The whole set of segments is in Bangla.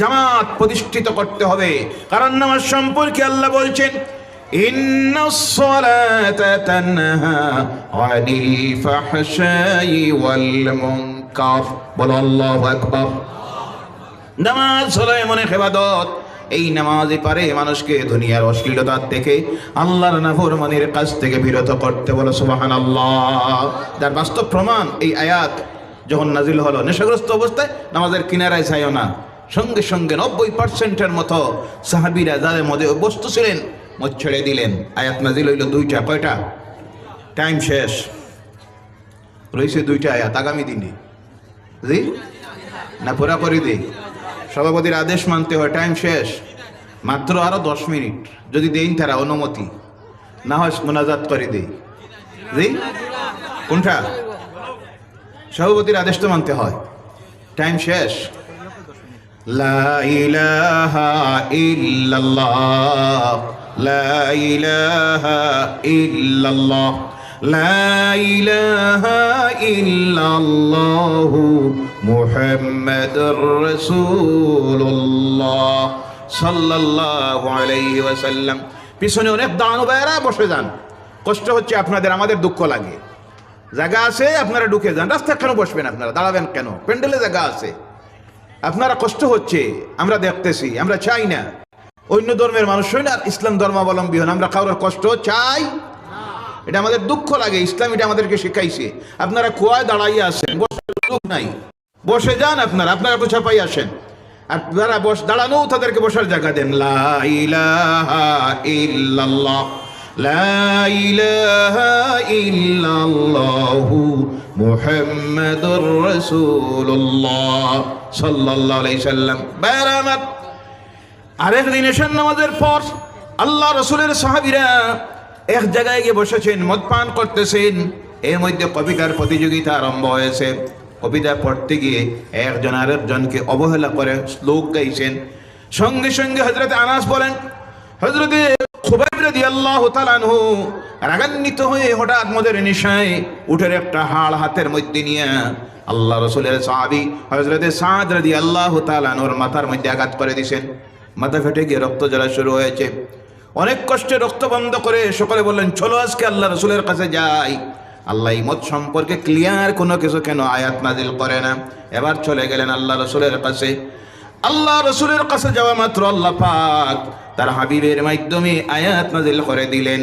জামাত প্রতিষ্ঠিত করতে হবে। কারণ নামাজ সম্পর্কে আল্লাহ বলছেন নামাজ হলো এমন হেবাদত এই নামাজই পারে মানুষকে দুনিয়ার অশ্লীলতার থেকে আল্লাহর নাফরমানির কাছ থেকে বিরত করতে বলো সুবাহান আল্লাহ যার বাস্তব প্রমাণ এই আয়াত যখন নাজিল হলো, নেশাগ্রস্ত অবস্থায় নামাজের কিনারায় চাইও না। সঙ্গে সঙ্গে নব্বই পার্সেন্টের মতো সাহাবিরা যাদের মধ্যে অভ্যস্ত ছিলেন, মদ ছেড়ে দিলেন। আয়াত নাজিল হইল দুইটা, কয়টা? টাইম শেষ। রয়েছে দুইটা আয়াত, আগামী দিনে। জি? না পুরা করে দিই সভাপতির আদেশ মানতে হয়, টাইম শেষ। মাত্র আরও দশ মিনিট। যদি দেন তারা অনুমতি। না হয় মোনাজাত করে দেই। জি? কোনটা? সভাপতির আদেশ তো মানতে হয়। টাইম শেষ। লা ইলাহা ইল্লাল্লাহ, লা ইলাহা ইল্লাল্লাহ, লা ইলাহা ইল্লাল্লাহু মুহাম্মাদুর রাসূলুল্লাহ সাল্লাল্লাহু আলাইহি ওয়াসাল্লাম। পিছনে অনেক দানবেরা বসে যান। কষ্ট হচ্ছে আপনাদের, আমাদের দুঃখ লাগে। জায়গা আছে, আপনারা ঢুকে যান। রাস্তা কেন বসবেন আপনারা? দাঁড়াবেন কেন? প্যান্ডেলে জায়গা আছে। আপনারা কষ্ট হচ্ছে, আমরা দেখতেছি, আমরা চাই না। অন্য ধর্মের মানুষ হই না ইসলাম ধর্মাবলম্বী হন, আমরা কারোর কষ্ট চাই? এটা আমাদের দুঃখ লাগে, ইসলাম এটা আমাদেরকে শেখাইছে। আপনারা কুয়ায় দাঁড়াইয়া আসেন বসার সুযোগ নাই। বসে যান আপনারা আপনারা তো ছাপাই আসেন। আর যারা বস দাঁড়ানো তাদেরকে বসার জায়গা দেন। লা ইল্লাল্লাহ। লা ইলাহা ইল্লাল্লাহু মুহাম্মাদুর রাসূলুল্লাহ সাল্লাল্লাহু আলাইহি সাল্লাম। বারামাত। আরেক দিন এশার নামাজের পর আল্লাহ রসুলের সাহাবিরা এক জায়গায় গিয়ে বসেছেন, মদ পান করতেছেন। এর মধ্যে কবিতার প্রতিযোগিতা আরম্ভ হয়েছে। কবিতা পড়তে গিয়ে একজন আরেকজনকে অবহেলা করে শ্লোক গাইছেন। সঙ্গে সঙ্গে হজরত আনাস বলেন হজরতে রাগান্বিত হয়ে হঠাৎ মদের নিশায় উঠের একটা হাড় হাতের মধ্যে নিয়ে আল্লাহ রসুলের সাহাবি হজরতে সাদ রাদি আল্লাহ তালানোর মাথার মধ্যে আঘাত করে দিছেন মাথা ফেটে গিয়ে রক্ত জ্বলা শুরু হয়েছে। অনেক কষ্টে রক্ত বন্ধ করে সকালে বললেন, চলো আজকে আল্লাহ রসুলের কাছে যাই। আল্লাহ ইমত সম্পর্কে ক্লিয়ার কোনো কিছু কেন আয়াত নাজিল করে না? এবার চলে গেলেন আল্লাহ রসুলের কাছে। আল্লাহ রসুলের কাছে যাওয়া মাত্র আল্লাহ পাক তার হাবিবের মাধ্যমে আয়াত নাজিল করে দিলেন,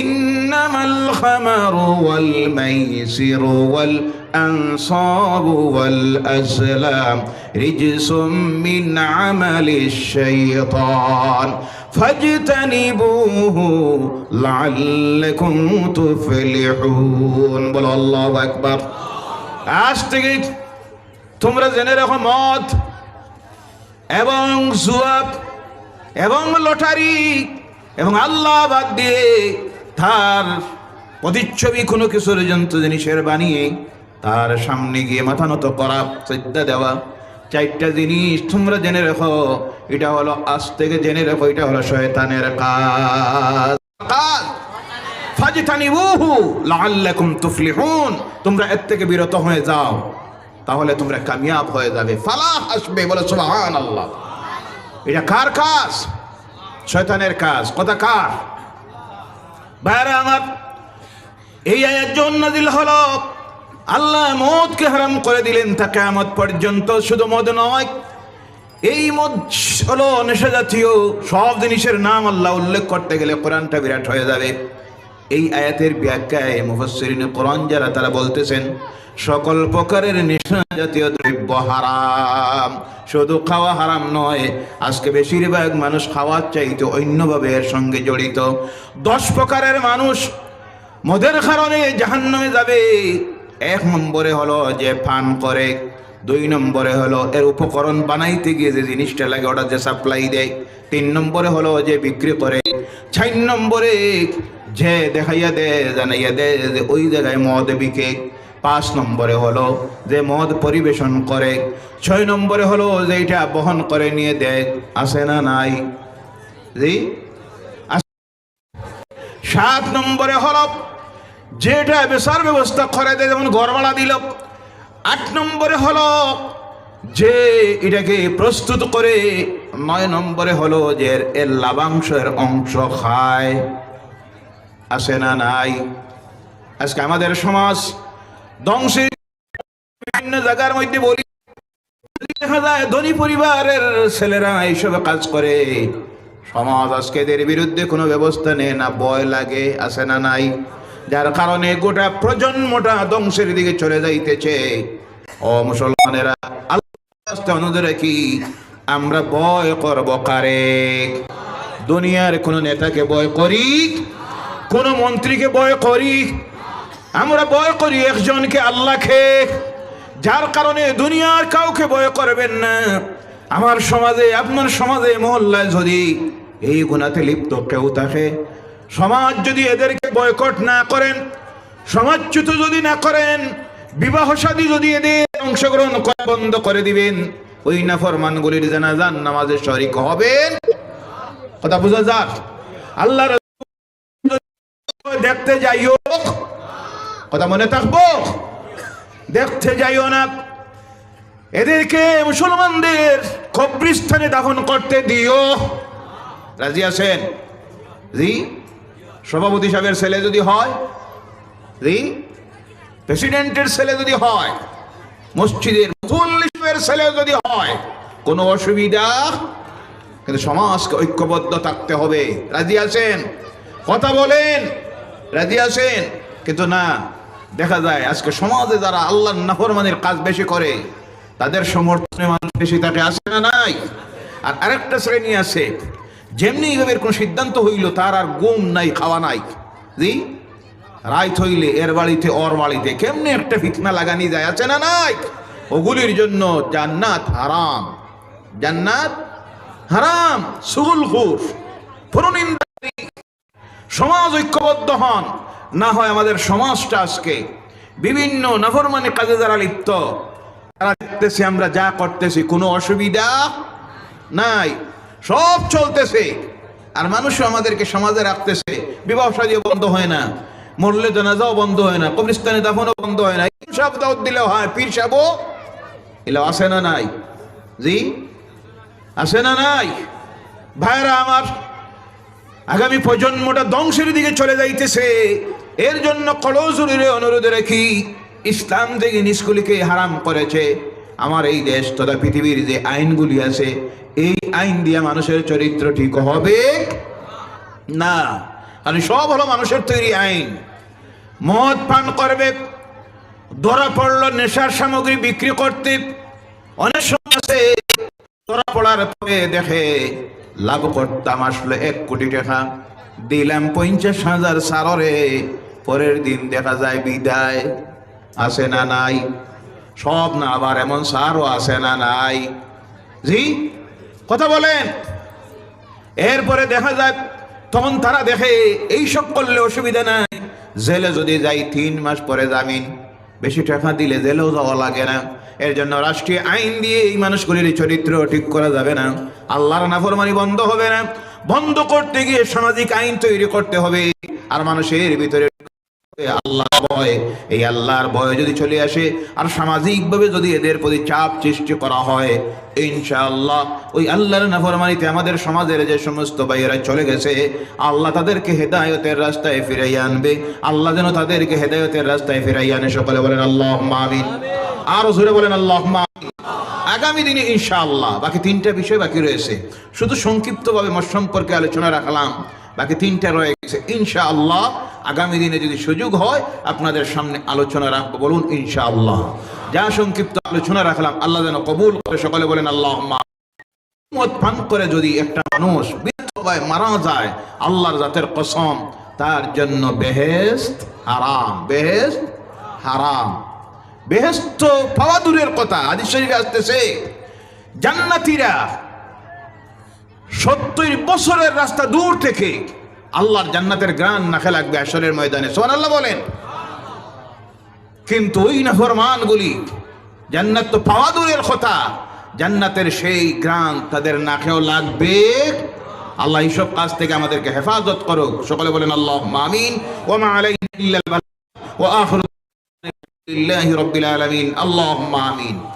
ইন্নামাল খামারু ওয়াল মাইসিরু ওয়াল ওয়াল আসলাম রিজসুম মিন আমালিশ শাইতান ফাজতানিবুহু লাআল্লাকুম তুফলিহুন। বলো, আল্লাহু আকবার। আজ থেকে তোমরা জেনে রাখো মদ এবং জুয়াব এবং লটারি এবং আল্লাহ বাদ দিয়ে তার প্রতিচ্ছবি কোনো কিছুর যন্ত্র জিনিসের বানিয়ে তার সামনে গিয়ে মাথা নত করা, শ্রদ্ধা দেওয়া, চারটা জিনিস তোমরা জেনে রেখো। এটা হলো আজ থেকে জেনে রেখো, এটা হলো শয়তানের কাজ। কাজ। ফাজতানিবুহু লাআল্লাকুম তুফলিহুন। তোমরা এর থেকে বিরত হয়ে যাও, তাহলে তোমরা কামিয়াব হয়ে যাবে। ফালাহ আসবে বলে সুবহানাল্লাহ। এটা কার কাজ? শয়তানের কাজ। কথা কার? ভাইরা আমার, এই আয়াত জন্য দিল হলো, আল্লাহ মদকে হারাম করে দিলেন তা কেমত পর্যন্ত। শুধু মদ নয়, এই মদ হলো নেশা জাতীয় সব জিনিসের নাম আল্লাহ উল্লেখ করতে গেলে কোরআনটা বিরাট হয়ে যাবে। এই আয়াতের ব্যাখ্যায় মুফসরিন কোরআন যারা, তারা বলতেছেন, সকল প্রকারের নেশা জাতীয় দ্রব্য হারাম। শুধু খাওয়া হারাম নয়, আজকে বেশিরভাগ মানুষ খাওয়ার চাইতে অন্যভাবে এর সঙ্গে জড়িত। দশ প্রকারের মানুষ মদের কারণে জাহান্নামে যাবে। এক নম্বরে হলো যে পান করে, দুই নম্বরে হলো এর উপকরণ বানাইতে গিয়ে যে জিনিসটা লাগে ওটা যে সাপ্লাই দেয়। তিন নম্বরে হলো যে বিক্রি করে, চার নম্বরে যে দেখাইয়া দে জানাইয়া দে যে ওই জায়গায় মদ বিকে। পাঁচ নম্বরে হলো যে মদ পরিবেশন করে। ছয় নম্বরে হলো যে এটা বহন করে, নিয়ে দেয়। আসে না নাই? সাত নম্বরে হলো যেটা বেসার ব্যবস্থা করে দেয়, যেমন ভাড়া দিল। আট নম্বরে হলো যে এটাকে প্রস্তুত করে, নয় নম্বরে হলো যে এর লাভাংশের অংশ খায়। আসে না নাই? আজকে আমাদের সমাজ ধ্বংসের বিভিন্ন জায়গার মধ্যে বলি দেখা যায় ধনী পরিবারের ছেলেরা কাজ করে। সমাজ আজকে এদের বিরুদ্ধে কোনো ব্যবস্থা না লাগে না নাই। যার কারণে গোটা প্রজন্মটা ধ্বংসের দিকে চলে যাইতেছে। ও মুসলমানেরা আল্লাহ অনুযায়ী কি আমরা ভয় করব কারে? দুনিয়ার কোনো নেতাকে ভয় করি, কোন মন্ত্রীকে ভয় করি আমরা ভয় করি একজনকে আল্লাহকে, যার কারণে দুনিয়ার কাউকে ভয় করবেন না। আমার সমাজে, আপনার সমাজে মহল্লায় যদি এই গুণাতে লিপ্ত কেউ থাকে, সমাজ যদি এদেরকে বয়কট না করেন, সমাজচ্যুত যদি না করেন, বিবাহ শাদী যদি এদের অংশগ্রহণ করা বন্ধ করে দিবেন, ওই নাফরমানগুলির জানাজান নামাজে শরিক হবেন। কথা বোঝা যাক। আল্লাহ দেখতে যাই হোক কথা মনে থাকব? দেখতে যাইও না। এদেরকে মুসলমানদের কবরিস্থানে দাফন করতে দিও। রাজি আছেন? জি? সভাপতি সাহেবের ছেলে যদি হয়, জি? প্রেসিডেন্টের ছেলে যদি হয়, মসজিদের মুসল্লিমের ছেলে যদি হয়, কোনো অসুবিধা? কিন্তু সমাজকে ঐক্যবদ্ধ থাকতে হবে। রাজি আছেন? কথা বলেন। রাজি আছেন? কিন্তু না দেখা যায় আজকে সমাজে যারা আল্লাহ নাফরমানের কাজ বেশি করে, তাদের সমর্থনে মানুষ বেশি থাকে আসে না নাই? আর আরেকটা শ্রেণি আছে, যেমনি এইভাবে কোনো সিদ্ধান্ত হইল, তার আর গুম নাই, খাওয়া নাই। জি? রাইত হইলে এর বাড়িতে ওর বাড়িতে, কেমনি একটা ফিতনা লাগানি যায়, আছে না নাই? ওগুলির জন্য জান্নাত হারাম। জান্নাত হারাম, সুগুল পুরনিন্দাকারী সমাজ ঐক্যবদ্ধ হন। না হয় আমাদের সমাজটা আজকে বিভিন্ন নফরমানি কাজে যারা লিপ্ত, তারা দেখতেছি আমরা যা করতেছি, কোনো অসুবিধা নাই। সব চলতেছে। আর মানুষও আমাদেরকে সমাজে রাখতেছে, বিবাহ সাদিও বন্ধ হয় না, মরলে জানাজাও বন্ধ হয় না কবরিস্তানে দাফনও বন্ধ হয় না। সব দাওয়াত দিলেও হয়, পীর সাহেবও এলো আসে না নাই? জি? আসে না নাই? ভাইরা আমার আগামী প্রজন্মটা ধ্বংসের দিকে চলে যাইতেছে। এর জন্য কলজুরিরে অনুরোধ রাখি, ইসলাম যে জিনিসগুলিকে হারাম করেছে। আমার এই দেশ তথা পৃথিবীর যে আইনগুলি আছে, এই আইন দিয়ে মানুষের চরিত্র ঠিক হবে না? কারণ সব হলো মানুষের তৈরি আইন। মদ পান করবে, ধরা পড়ল নেশার সামগ্রী বিক্রি করতে। অনেক সময় আছে, ধরা পড়ার পরে দেখে লাভ করতাম আসলে এক কোটি টাকা, দিলাম পঞ্চাশ হাজার সাররে। পরের দিন দেখা যায় বিদায়। আসে না নাই। সব না আবার এমন সারও আসে না নাই। জি, কথা বলেন। এরপরে দেখা যায় তখন তারা দেখে এইসব করলে অসুবিধা নাই। জেলে যদি যাই তিন মাস পরে জামিন। বেশি টাকা দিলে জেলেও যাওয়া লাগে না। এর জন্য রাষ্ট্রীয় আইন দিয়ে এই মানুষগুলির চরিত্র ঠিক করা যাবে না। আল্লাহর নাফরমানি বন্ধ হবে না। বন্ধ করতে গিয়ে সামাজিক আইন তৈরি করতে হবে। আর মানুষের ভিতরে ভয়, এই আল্লাহর ভয় যদি চলে আসে, আর যদি এদের প্রতি চাপ সৃষ্টি করা হয়, ইনশাআল্লাহ ওই আল্লাহর নাফরমানিতে আমাদের সমাজের যে সমস্ত ভাইয়েরা চলে গেছে, আল্লাহ তাদেরকে হেদায়তের রাস্তায় ফিরাই আনবে। আল্লাহ যেন তাদেরকে হেদায়তের রাস্তায় আনে। সকলে বলেন আল্লাহ আমিন। আরও জোরে বলেন আল্লাহ আগামী দিনে ইনশাআল্লাহ বাকি তিনটা বিষয় বাকি রয়েছে। শুধু সংক্ষিপ্তভাবে সম্পর্কে আলোচনা রাখলাম। বাকি তিনটা রয়ে গেছে ইনশাআল্লাহ, আগামী দিনে যদি সুযোগ হয়, আপনাদের সামনে আলোচনা রাখব বলুন, ইনশাআল্লাহ। যা সংক্ষিপ্ত আলোচনা রাখলাম, আল্লাহ যেন কবুল করে, সকলে বলেন আল্লাহ মদ পান করে যদি একটা মানুষ বিধবায় মারা যায়, আল্লাহর জাতের কসম, তার জন্য বেহেস্ত হারাম বেহেস্ত হারাম। বেহেস্ত পাওয়া দূরের কথা আদি শরীফে আসতেছে, জান্নাতীরা সত্তর বছরের রাস্তা দূর থেকে আল্লাহর জান্নাতের গ্রান নাখে লাগবে আসরের ময়দানে। সোমান আল্লাহ বলেন। কিন্তু ওই নাফরমানগুলি জান্নাত তো পাওয়া দূরের কথা। জান্নাতের সেই গ্রান তাদের নাকেও লাগবে। আল্লাহ এইসব কাজ থেকে আমাদেরকে হেফাজত করুক। সকলে বলেন আল্লাহ মামিন ও মা ওয়া আখিরু লিল্লাহি রাব্বিল আলামিন। আল্লাহুম্মা আমিন।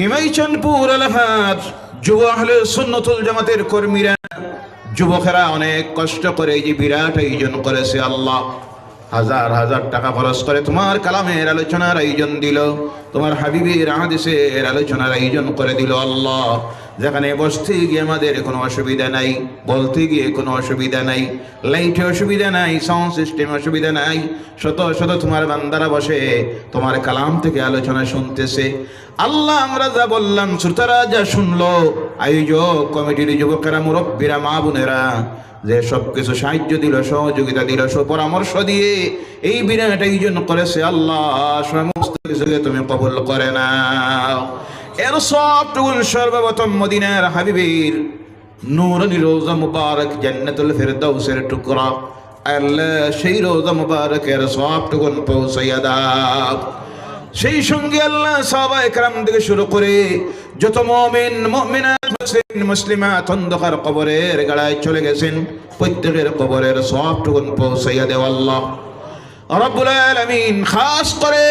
নিমাইচানপুর এলাকার যুব আহলে সুন্নতুল জামাতের কর্মীরা, যুবকেরা অনেক কষ্ট করে এই যে বিরাট আয়োজন করেছে আল্লাহ। হাজার হাজার টাকা খরচ করে তোমার কালামের আলোচনার আয়োজন দিল, তোমার হাবিবের আহাদিসের আলোচনার আয়োজন করে দিল আল্লাহ। যেখানে বসতে গিয়ে আমাদের কোনো অসুবিধা নাই, বলতে গিয়ে কোনো অসুবিধা নাই, লাইটে অসুবিধা নাই সাউন্ড সিস্টেম অসুবিধা নাই, শত শত তোমার বান্দারা বসে তোমার কালাম থেকে আলোচনা শুনতেছে। আল্লাহ আমরা যা বললাম, শ্রোতারা যা শুনলো, আয়োজক কমিটির যুবকেরা, মুরব্বীরা, মা বোনেরা যে সব কিছু সাহায্য দিল, সহযোগিতা দিল পরামর্শ দিয়ে এই বিরাট আয়োজন করেছে আল্লাহ সমস্ত কিছুকে তুমি কবুল করে না এর সবটুকুন সর্বপ্রথম মদিনার হাবিবের নূরানি রোজা মুবারক জান্নাতুল ফেরদাউসের টুকরা। আল্লাহ সেই রোজা মুবারকের সবটুকুন পৌঁছাইয়া দাও। সেই সঙ্গে আল্লাহ সাহাবা একরাম থেকে শুরু করে যত মমিন, মমিনাত, মুসলিম, মুসলিমাত অন্ধকার কবরের গাড়ায় চলে গেছেন, প্রত্যেকের কবরের সবটুকুন পৌঁছাইয়া দেও আল্লাহ। রব্বুল আলামিন খাস করে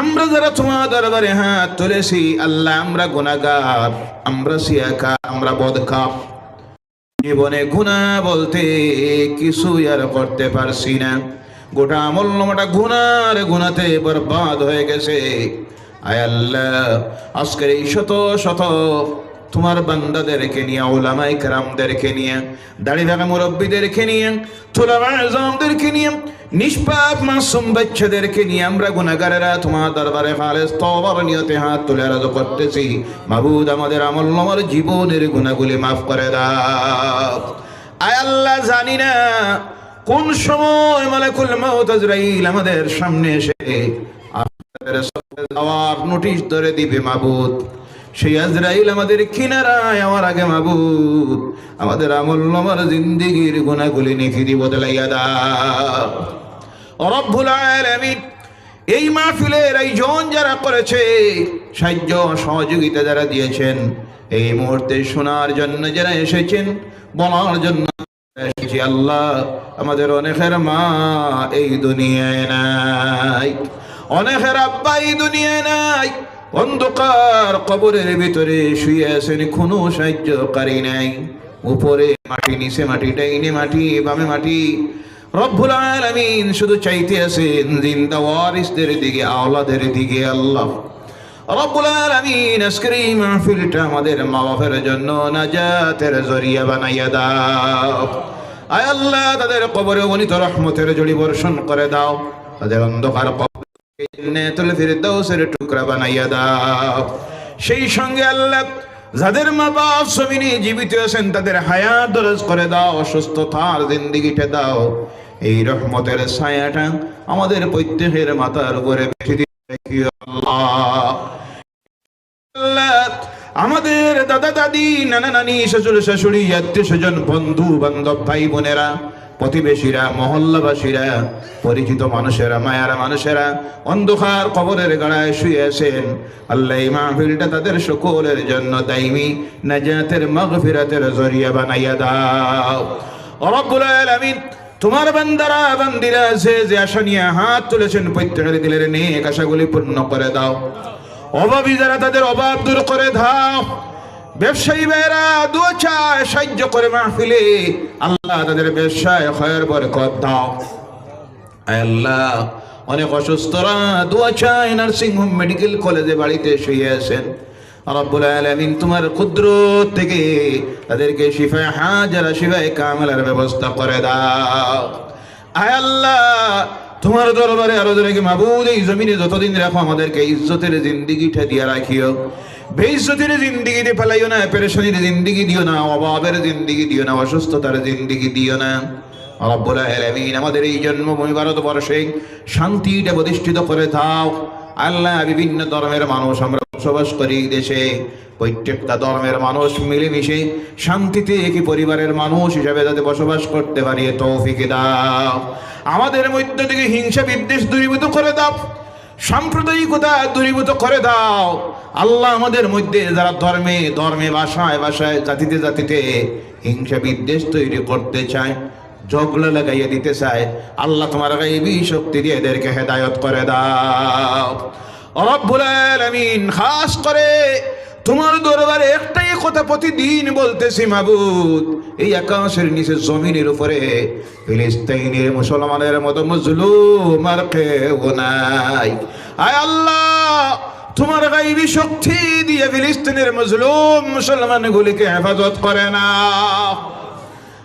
আমরা যারা তোমার দরবারে হাত তুলেছি, আল্লাহ আমরা গুনাহগার, আমরা সিয়াকা আমরা বদকা জীবনে গুণা বলতে কিছু আর করতে পারছি না। গোটা আমল নামাটা গুনার গুনাতে বরবাদ হয়ে গেছে। আয় আল্লাহ, আজকের এই শত শত তোমার বান্দাদেরকে নিয়ে ওলামাই কারামদেরকে নিয়ে দাড়ি থাকা মুরব্বীদেরকে নিয়ে আজমদেরকে নিয়ে, নিষ্পাপ মাসুম বাচ্চাদেরকে নিয়ে আমরা গুনাগারেরা তোমার দরবারে খালেস তবার নিয়তে হাত তুলে রাজ করতেছি। মাহবুদ আমাদের আমল নামার জীবনের গুণাগুলি মাফ করে দাও। আয় আল্লাহ, জানি না কোন সময় মালাকুল মাউত আজরাইল আমাদের সামনে এসে সাথে যাওয়ার নোটিশ ধরে দিবে মাবুদ। সেই আজরাইল আমাদের কিনারায় আমার আগে মাবুদ, আমাদের আমল নামার জিন্দিগির গুণাগুলি নিখিদি বদলাইয়া দাও রব্বুল আলামিন, এই মাহফিলের আয়োজন যারা করেছে, সাহায্য সহযোগিতা যারা দিয়েছেন, এই মুহূর্তে শোনার জন্য যারা এসেছেন, বলার জন্য আল্লাহ আমাদের অনেকের মা এই দুনিয়ায় নাই। অনেকের আব্বা এই দুনিয়ায় নাই। অন্ধকার কবরের ভিতরে শুয়ে আছেন, কোনো সাহায্যকারী নাই। উপরে মাটি, নিচে মাটি, ডাইনে মাটি, বামে মাটি। রব্বুল আলামিন শুধু চাইতে আছেন জিন্দা ওয়ারিসদের দিকে, আওলাদের দিকে, আল্লাহ। আলামিন আমাদের জন্য নাজাতের জরিয়া বানাইয়া দাও। আয় আল্লাহ, তাদের কবরে রহমতের জড়ি বর্ষণ করে দাও। তাদের অন্ধকার ফিরদাউসের টুকরা বানাইয়া দাও। সেই সঙ্গে আল্লাহ, যাদের মা বাপ জমিনে জীবিত আছেন, তাদের হায়াত দরজ করে দাও অসুস্থ সুস্থতার জিন্দিগিটা দাও এই রহমতের ছায়াটা আমাদের প্রত্যেকের মাথার উপরে বেশি আমাদের দাদা দাদি, নানা নানি, শ্বশুর শাশুড়ি, আত্মীয় স্বজন, বন্ধু বান্ধব, ভাই বোনেরা, প্রতিবেশীরা, মহল্লাবাসীরা, পরিচিত মানুষেরা, মায়ারা মানুষেরা, অন্ধকার কবরের গাড়ায় শুয়ে আছেন। আল্লাহ মাহফিলটা তাদের সকলের জন্য দাইমি নাজাতের মাগফিরাতের জরিয়া বানাইয়া দাও। রব্বুল আলামিন তোমার বান্দারা, বান্দিরা আছে যে আশা নিয়ে হাত তুলেছেন, প্রত্যেকের দিলের নেক আশাগুলি পূর্ণ করে দাও। অভাবী যারা তাদের অভাব দূর করে দাও। ব্যবসায়ী ভাইরা দোয়া চায়, সাহায্য করে মাহফিলে। আল্লাহ তাদের ব্যবসায় খয়ের বরকত দাও। আল্লাহ, অনেক অসুস্থরা দু চায় নার্সিং হোম মেডিকেল কলেজে বাড়িতে শুয়ে আছেন। রব্বুল থেকে ইজ্জতের ফেলাইও না, পেরেশানির জিন্দিগি দিও না, অভাবের জিন্দিগি দিও না, অসুস্থতার জিন্দিগি দিও না। আমাদের এই জন্মভূমি ভারতবর্ষে শান্তিটা প্রতিষ্ঠিত করে দাও। আল্লাহ বিভিন্ন ধর্মের মানুষ, আমরা বসবাস করি দেশে। প্রত্যেকটা ধর্মের মানুষ মিলেমিশে শান্তিতে একই পরিবারের মানুষ হিসাবে যাতে বসবাস করতে পারি তৌফিক দাও। আমাদের মধ্য থেকে হিংসা বিদ্বেষ দূরীভূত করে দাও, সাম্প্রদায়িকতা দূরীভূত করে দাও। আল্লাহ আমাদের মধ্যে যারা ধর্মে ধর্মে ভাষায় ভাষায় জাতিতে জাতিতে হিংসা বিদ্বেষ তৈরি করতে চায় ঝগড়া লাগাইয়ে দিতে চায়। আল্লাহ তোমার গাইবি শক্তি দিয়ে এদেরকে হেদায়ত করে দাও। রব্বুল আলামিন, খাস করে তোমার দরবারে একটাই কথা প্রতিদিন বলতেছি, মাবুদ। এই আকাশের নিচে জমিনের উপরে ফিলিস্তাইনের মুসলমানের মতো মজলুম আর কেউ নাই। আয় আল্লাহ, তোমার গাইবি শক্তি দিয়ে ফিলিস্তিনের মজলুম মুসলমানগুলিকে হেফাজত করে না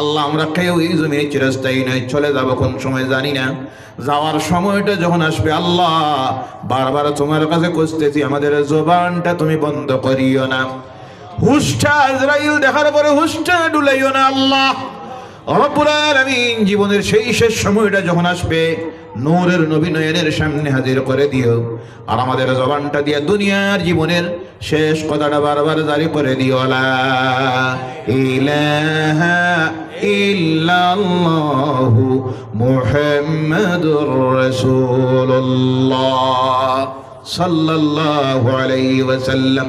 আল্লাহ আমরা কেউ এই জমিনে চিরস্থায়ী নয়, চলে যাব কোন সময় জানি না। যাওয়ার সময়টা যখন আসবে, আল্লাহ, বারবার তোমার কাছে খুঁজতেছি, আমাদের জবানটা তুমি বন্ধ করিও না। হুষ্টা ইসরাইল দেখার পরে হুষ্টা ডুলাইও না, আল্লাহ। রব্বুল আলামিন জীবনের সেই শেষ সময়টা যখন আসবে, নূরের নবী নয়নের সামনে হাজির করে দিও। আর আমাদের জবানটা দিয়ে দুনিয়ার জীবনের শেষ কথাটা বারবার জারি করে দিও। ইলাহা ইল্লাল্লাহু মুহাম্মাদুর সাল্লাল্লাহু আলাইহি ওয়াসাল্লাম।